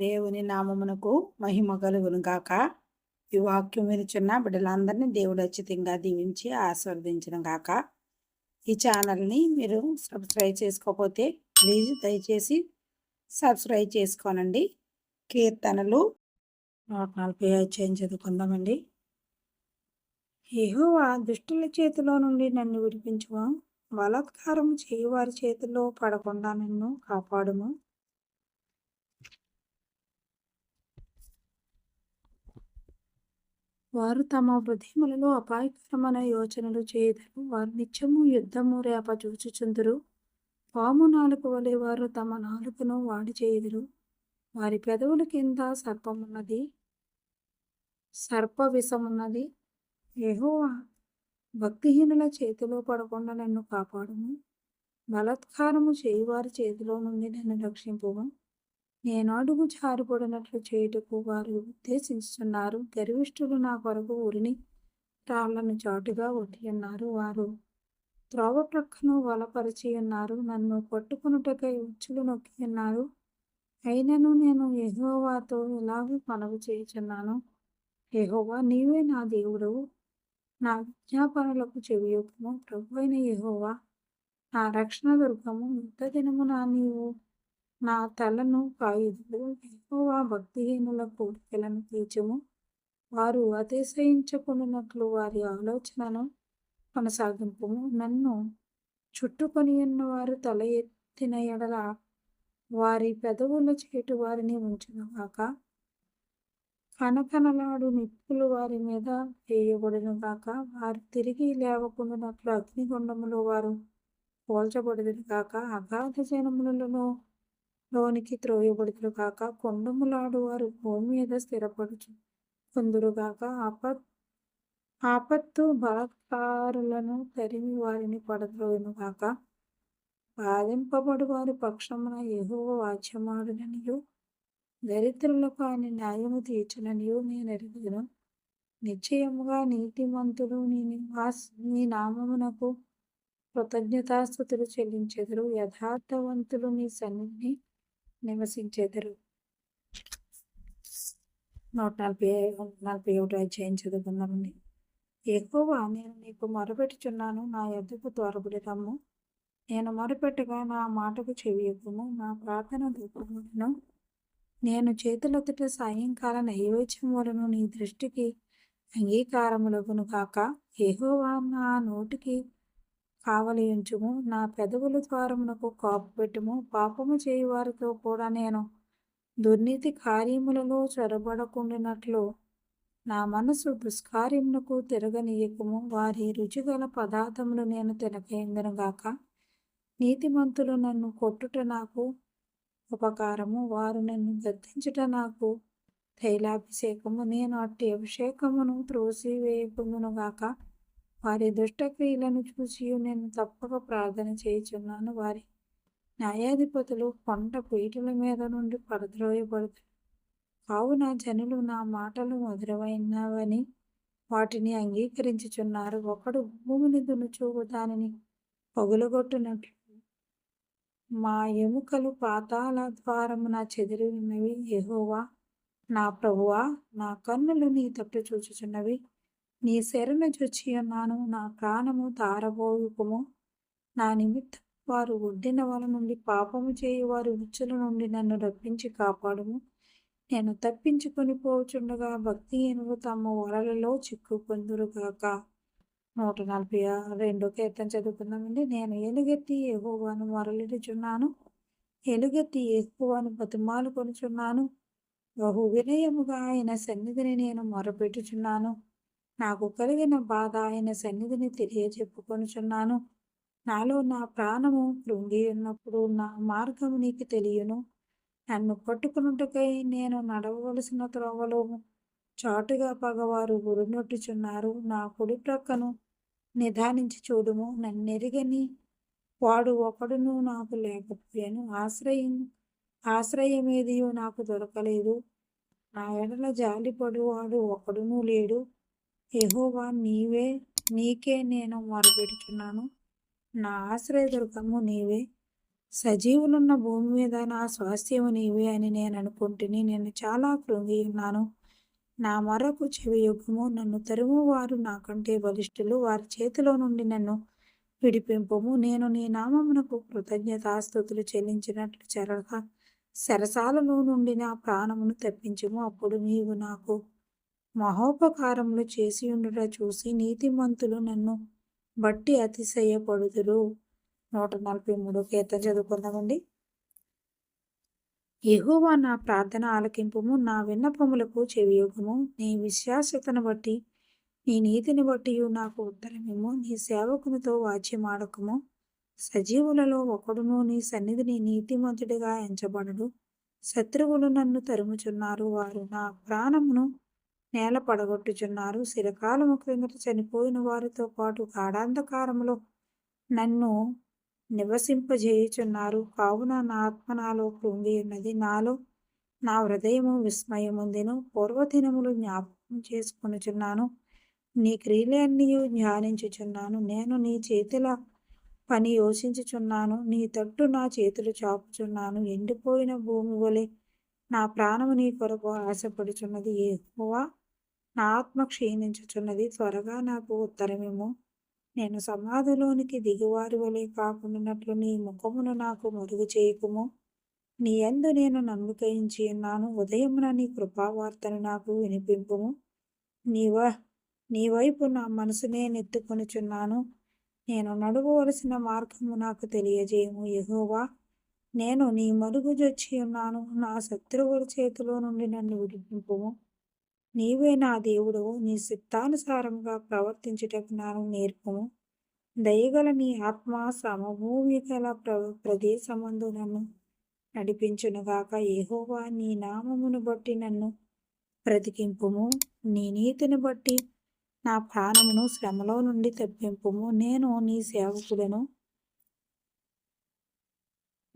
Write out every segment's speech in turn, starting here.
దేవుని నామమునకు మహిమ కలుగును గాక. ఈ వాక్యం వినిచున్న బిడ్డలందరినీ దేవుడు అచ్చితంగా దీవించి ఆస్వాదించడం గాక. ఈ ఛానల్ని మీరు సబ్స్క్రైబ్ చేసుకోకపోతే ప్లీజ్ దయచేసి సబ్స్క్రైబ్ చేసుకోనండి. కీర్తనలు నూట నలభై ఐదు చేంజ్ చదువుకుందామండి. ఏహోవా దుష్టుల చేతిలో నుండి నన్ను విడిపించుము. బలాత్కారం చేయువారి చేతిలో పడకుండా నన్ను కాపాడుము. వారు తమ హృదయములలో అపాయకరమైన యోచనలు చేయదరు. వారు నిత్యము యుద్ధము రేప చూచుచుందురు పాము నాలుగు వలె వారు తమ నాలుకను వాడి చేయుదురు. వారి పెదవుల కింద సర్పమున్నది. సర్ప విషమున్నది ఏహో భక్తిహీనుల చేతిలో పడకుండా నన్ను కాపాడుము. బలత్కారము చేయువారి చేతిలో నుండి నన్ను రక్షింపుము. నేను అడుగు జారిపడినట్లు చేయుటకు వారు ఉద్దేశిస్తున్నారు. గర్విష్ఠులు నా కొరకు ఉరిని రాళ్ళను చాటుగా ఒట్టి ఉన్నారు వారు త్రోవ ప్రక్కను వలపరిచి ఉన్నారు నన్ను పట్టుకున్నట్టుకై ఉచ్చులు నొక్కి ఉన్నారు అయినను నేను ఎహోవాతో ఇలాగే మనవి చేయుచున్నాను. ఎహోవా నీవే నా దేవుడు. నా విజ్ఞాపనలకు చెవియొప్పుము ప్రభు అయిన యహోవా నా రక్షణ దుర్గము. ఇంత దినమున నీవు నా తలను కాయుదులు ఎక్కువ భక్తిహీనుల కోరికలను తీర్చము. వారు అతిశయించుకున్నట్లు వారి ఆలోచనను కొనసాగింపు నన్ను చుట్టుకొని ఉన్నవారు తల ఎత్తిన ఎడల వారి పెదవుల చేటు వారిని ఉంచునుగాక కనకనలాడు నిప్పులు వారి మీద వేయబడినగాక వారు తిరిగి లేవకుండానట్లు అగ్నిగుండములో వారు పోల్చబడినగాక అగాధ జనములలో లోనికి త్రోయబడుతురు కాక కొండములాడువారు భూమి మీద స్థిరపడుచు కొందరుగాక ఆపత్ ఆపత్తు బలత్కారులను తరిమి వారిని పడద్రోయును కాక బాధింపబడు వారి పక్షమున ఎగువ వాచ్యమాడుననియు దరిద్రులకు ఆయన న్యాయము తీర్చుననియు నేను ఎరుగుదును. నిశ్చయముగా నీతిమంతులు నీ నివాస్ నీ నామమునకు కృతజ్ఞతాస్థుతులు చెల్లించెదరు. యథార్థవంతులు నీ సన్నిధిని నివసించెదరు. నూట నలభై నలభై ఒకటి అధ్యాయం చదువుకుందామండి. ఎక్కువ నేను నీకు మొరపెట్టుచున్నాను నా ఎద్దుకు త్వరపడి రమ్ము నేను మొరపెట్టగా నా మాటకు చెవి నా ప్రార్థన దూపములను నేను చేతులెత్తుట సాయంకాల నైవేద్యములను వలన నీ దృష్టికి అంగీకారములకును కాక ఎహోవా నా నోటికి కావలించుము నా పెదవుల ద్వారమునకు కాపు పెట్టుము. పాపము చేయువారితో కూడా నేను దుర్నీతి కార్యములలో చొరబడకుండినట్లు నా మనసు దుష్కార్యమునకు తిరగనీయకము. వారి రుచిగల పదార్థములు నేను తినకేందను గాక. నీతిమంతులు నన్ను కొట్టుట నాకు ఉపకారము. వారు నన్ను గద్దించుట నాకు తైలాభిషేకము. నేను అట్టి అభిషేకమును త్రోసివేయకమునుగాక గాక. వారి దుష్టక్రియలను చూసి నేను తప్పక ప్రార్థన చేయుచున్నాను. వారి న్యాయాధిపతులు కొండ పీటల మీద నుండి పడద్రోయబడుతారు కావున జనులు నా మాటలు మధురమైనవని వాటిని అంగీకరించుచున్నారు. ఒకడు భూమిని దునుచూపు దానిని పగులగొట్టునట్లు. మా ఎముకలు పాతాల ద్వారమున చెదిరినవి. ఉన్నవి నా ప్రభువా నా కన్నులు నీ తట్టు చూచుచున్నవి. నీ శరణ చొచ్చి ఉన్నాను నా ప్రాణము తారబోయుకము నా నిమిత్తం వారు ఒడ్డిన వాళ్ళ నుండి పాపము చేయి వారి ఉచ్చుల నుండి నన్ను రప్పించి కాపాడుము. నేను తప్పించుకొని పోచుండగా భక్తిహీనులు తమ వలలలో చిక్కుకొందురుగాక నూట నలభై రెండో కీర్తన చదువుకుందామండి. నేను ఎలుగెత్తి ఎహోవాను మొరలిడుచున్నాను. ఎలుగెత్తి ఎక్కువను బతిమాలు కొనుచున్నాను బహు వినయముగా ఆయన సన్నిధిని నేను మొరపెట్టుచున్నాను. నాకు కలిగిన బాధ ఆయన సన్నిధిని తెలియజెప్పుకొనుచున్నాను నాలో నా ప్రాణము కృంగి ఉన్నప్పుడు నా మార్గము నీకు తెలియను. నన్ను పట్టుకున్నట్టుకై నేను నడవవలసిన త్రోవలో చాటుగా పగవారు గురునొట్టుచున్నారు నా కుడి ప్రక్కను నిదానించి చూడుము. నన్నెరిగని వాడు ఒకడును నాకు లేకపోయాను. ఆశ్రయం ఆశ్రయమేది నాకు దొరకలేదు. నా ఎడల జాలిపడు వాడు ఒకడునూ లేడు. ఎహోవా నీవే నీకే నేను మొరపెడుచున్నాను. నా ఆశ్రయదుర్గము నీవే. సజీవులున్న భూమి మీద నా స్వాస్థ్యము నీవే అని నేను అనుకుంటుని నేను చాలా కృంగి ఉన్నాను నా మరొక చెవి యుగము నన్ను తరుము వారు నాకంటే బలిష్ఠులు. వారి చేతిలో నుండి నన్ను విడిపింపము. నేను నీ నామమునకు కృతజ్ఞతాస్థుతులు చెల్లించినట్లు చెరగా సరసాలలో నుండి నా ప్రాణమును తప్పించము. అప్పుడు నీవు నాకు మహోపకారములు చేసి ఉండుట చూసి నీతిమంతులు నన్ను బట్టి అతిశయపడుదురు. నూట నలభై మూడు కీర్తన చదువుకుందామండి. ఎహోవా నా ప్రార్థన ఆలకింపుము నా విన్నపములకు చెవియోగము నీ విశ్వాసతను బట్టి నీ నీతిని బట్టి నాకు ఉత్తరమేమో నీ సేవకునితో వాచ్యమాడకము. సజీవులలో ఒకడును నీ సన్నిధిని నీతిమంతుడిగా ఎంచబడడు శత్రువులు నన్ను తరుముచున్నారు. వారు నా ప్రాణమును నేల పడగొట్టుచున్నారు. శిరకాలము క్రిందట చనిపోయిన వారితో పాటు గాఢాంధకారములో నన్ను నివసింపజేయుచున్నారు. కావున నా ఆత్మ నాలో కృంగి ఉన్నది. నాలో నా హృదయము విస్మయముందిను. పూర్వదినములు జ్ఞాపకం చేసుకునిచున్నాను. నీ క్రియలన్నీ ధ్యానించుచున్నాను. నేను నీ చేతుల పని యోచించుచున్నాను. నీ తట్టు నా చేతులు చాపుచున్నాను. ఎండిపోయిన భూమి వలె నా ప్రాణము నీ కొరకు ఆశపడుచున్నది. ఎక్కువ నా ఆత్మ క్షీణించుచున్నది. త్వరగా నాకు ఉత్తరమేమో నేను సమాధిలోనికి దిగువారి వలె కాకుండానట్లు నీ ముఖమును నాకు మరుగు చేయకుము. నీ ఎందు నేను నమ్మకయించి ఉన్నాను. ఉదయమున నీ కృపావార్తను నాకు వినిపింపుము. నీవ నీ వైపు నా మనసునే నెత్తుకొనిచున్నాను. నేను నడువవలసిన మార్గము నాకు తెలియజేయము. ఎహోవా నేను నీ మరుగు జొచ్చి ఉన్నాను. నా శత్రువుల చేతిలో నుండి నన్ను విడిపింపుము. నీవే నా దేవుడు నీ సిద్ధానుసారంగా ప్రవర్తించుటకు నాను నేర్పము. దయగల నీ ఆత్మ సమభూమి గల ప్ర ప్రదేశమందు నన్ను నడిపించునుగాక ఏహోవా నీ నామమును బట్టి నన్ను బ్రతికింపుము. నీ నీతిని బట్టి నా ప్రాణమును శ్రమలో నుండి తప్పింపుము. నేను నీ సేవకులను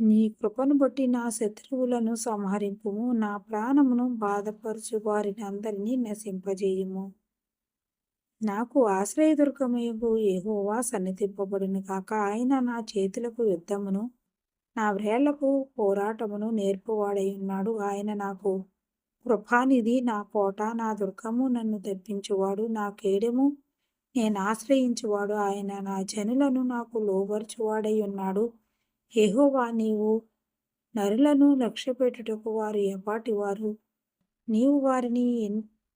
నీ కృపను బట్టి నా శత్రువులను సంహరింపుము. నా ప్రాణమును బాధపరచు వారిని అందరినీ నశింపజేయము. నాకు ఆశ్రయదుర్గమయగు ఏహోవా సన్నిధింపబడిన కాక ఆయన నా చేతులకు యుద్ధమును నా వ్రేళ్ళకు పోరాటమును నేర్పువాడై ఉన్నాడు ఆయన నాకు కృపానిధి నా కోట నా దుర్గము నన్ను తెప్పించువాడు. నా కేడెము నేను ఆశ్రయించువాడు. ఆయన నా జనులను నాకు లోబరుచువాడై ఉన్నాడు యెహోవా నీవు నరులను లక్ష్యపెట్టుటకు వారు ఎప్పటివారు నీవు వారిని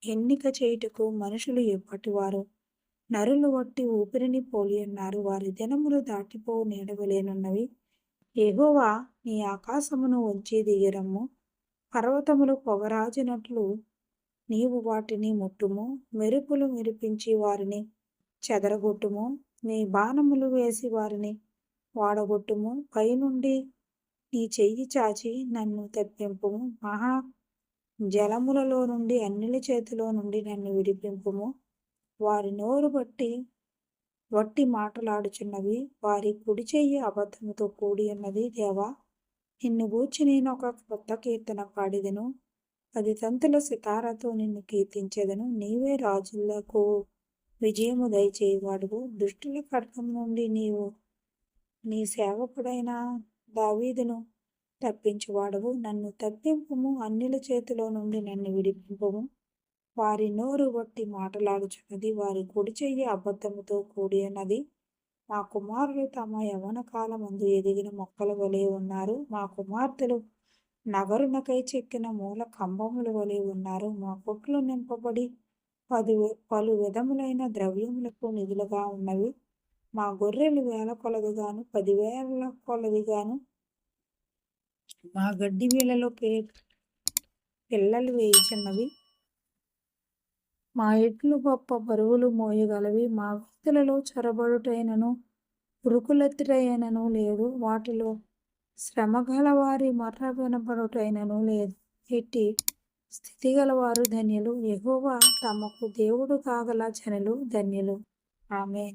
ఎన్నిక చేయుటకు మనుషులు ఎప్పటివారు నరులు వట్టి ఊపిరిని పోలి అన్నారు. వారి దినములు దాటిపో నీడవలేనున్నవి. ఎహోవా నీ ఆకాశమును ఉంచి దిగిరమ్ము పర్వతములు పొగరాజినట్లు నీవు వాటిని ముట్టుము. మెరుపులు మెరిపించి వారిని చెదరగొట్టుము. నీ బాణములు వేసి వారిని వాడగొట్టుము. పైనుండి నీ చెయ్యి చాచి నన్ను తెప్పింపుము. మహా జలములలో నుండి అన్నిల చేతిలో నుండి నన్ను విడిపింపుము. వారి నోరు బట్టి వట్టి మాటలాడుచున్నవి. వారి కుడి చెయ్యి అబద్ధముతో కూడి ఉన్నది. దేవా నిన్ను గూర్చి నేను ఒక కొత్త కీర్తన పాడిదను. పది తంతుల సితారాతో నిన్ను కీర్తించేదను. నీవే రాజులకు విజయము దయచేయవాడువు దుష్టుల ఖడ్గం నుండి నీవు నీ సేవకుడైన దావీదును తప్పించువాడవు. నన్ను తప్పింపుము అన్నిల చేతిలో నుండి నన్ను విడిపింపము. వారి నోరు బట్టి మాటలాడుచున్నది వారి కుడి చెయ్యి అబద్ధముతో కూడి ఉన్నది మా కుమారులు తమ యవన కాలమందు ఎదిగిన మొక్కల వలె ఉన్నారు. మా కుమార్తెలు నగరునకై చెక్కిన మూల కంబముల వలె ఉన్నారు. మా కొట్లు నింపబడి పది పలు విధములైన ద్రవ్యములకు నిధులుగా ఉన్నవి. మా గొర్రెలు వేల కొలదిగాను పదివేల కొలదిగాను మా గడ్డి వీళ్ళలో పే పిల్లలు వేయించున్నవి మా ఎట్లు గొప్ప బరువులు మోయగలవి. మా వ్యక్తులలో చొరబడుటైనను ఉరుకులెత్తుటైనను లేదు. వాటిలో శ్రమ గలవారి మర్ర వినబడుటైనను లేదు. ఎట్టి స్థితి గలవారు ధన్యులు. ఎగువ తమకు దేవుడు కాగల జనులు ధన్యులు. ఆమె